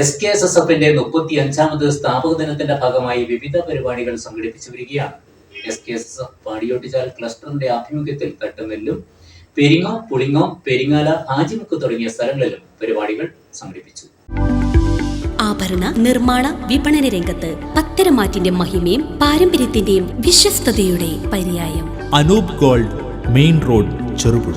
S K S S എഫിന്റെ മുപ്പത്തി അഞ്ചാമത് സ്ഥാപക ദിനത്തിന്റെ ഭാഗമായി വിവിധ പരിപാടികൾ സംഘടിപ്പിച്ചു വരികയാണ്. S K S S F Padiyottuchal ക്ലസ്റ്ററിന്റെ ആഭിമുഖ്യത്തിൽ തട്ടുമെല്ലും പെരിങ്ങോം പുളിങ്ങോം പെരിങ്ങാല ഹാജിമുക്ക് തുടങ്ങിയ സ്ഥലങ്ങളിലും പരിപാടികൾ സംഘടിപ്പിച്ചു. ആഭരണ നിർമ്മാണ വിപണന രംഗത്ത് പത്തരമാറ്റിന്റെ മഹിമയും പാരമ്പര്യത്തിന്റെയും വിശ്വസ്തയുടെ പര്യായം. Anoop gold main road Cherupuzha.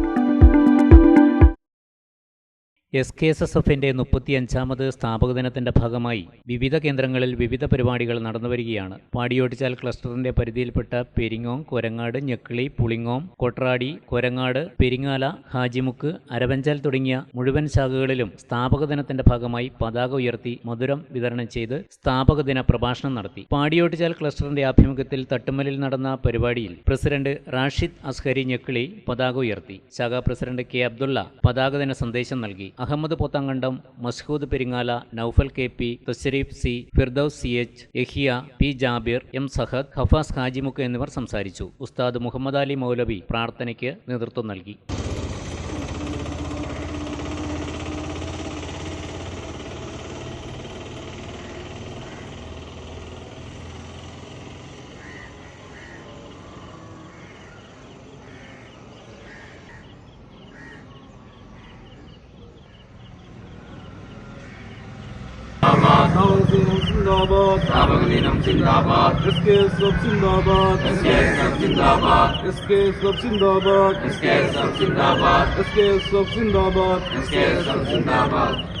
S K S S എഫിന്റെ മുപ്പത്തിയഞ്ചാമത് സ്ഥാപക ദിനത്തിന്റെ ഭാഗമായി വിവിധ കേന്ദ്രങ്ങളിൽ വിവിധ പരിപാടികൾ നടന്നുവരികയാണ്. പാടിയോട്ടിച്ചാൽ ക്ലസ്റ്ററിന്റെ പരിധിയിൽപ്പെട്ട പെരിങ്ങോം കൊരങ്ങാട് ഞെക്കിളി പുളിങ്ങോം കൊട്രാടി കൊരങ്ങാട് പെരിങ്ങാല ഹാജിമുക്ക് അരവഞ്ചാൽ തുടങ്ങിയ മുഴുവൻ ശാഖകളിലും സ്ഥാപക ദിനത്തിന്റെ ഭാഗമായി പതാക ഉയർത്തി മധുരം വിതരണം ചെയ്ത് സ്ഥാപക ദിന പ്രഭാഷണം നടത്തി. പാടിയോട്ടിച്ചാൽ ക്ലസ്റ്ററിന്റെ ആഭിമുഖ്യത്തിൽ തട്ടുമലിൽ നടന്ന പരിപാടിയിൽ പ്രസിഡന്റ് റാഷിദ് അസ്ഹരി ഞെക്കിളി പതാക ഉയർത്തി. ശാഖാ പ്രസിഡന്റ് കെ അബ്ദുള്ള പതാക ദിന സന്ദേശം നൽകി. Ahmed Pothankandam Mashood Peringala Naufal K P Thasreef C Firdous C H Yahya P Jabir M Sahad Hafas Hajimukku എന്നിവർ സംസാരിച്ചു. ഉസ്താദ് മുഹമ്മദ് അലി മൗലവി പ്രാർത്ഥനയ്ക്ക് നേതൃത്വം നൽകി. സാവകദീനം സിന്ദാബാദ് സാവകദീനം സിന്ദാബാദ് എസ് കെ എസ് എഫ് സിന്ദാബാദ് എസ് കെ എസ് എഫ് സിന്ദാബാദ് എസ് കെ എസ് എഫ് സിന്ദാബാദ് എസ് കെ എസ്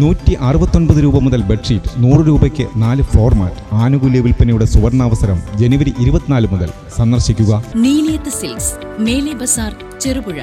നൂറ്റി അറുപത്തൊൻപത് രൂപ മുതൽ ബെഡ്ഷീറ്റ് നൂറ് രൂപയ്ക്ക് നാല് ഫോർമാറ്റ് ആനുകൂല്യ വിൽപ്പനയുടെ സുവർണാവസരം ജനുവരി ഇരുപത്തിനാല് മുതൽ സന്ദർശിക്കുക. നീലിയത്ത് സിൽക്സ് മേലെ ബസാർ ചെറുപുഴ.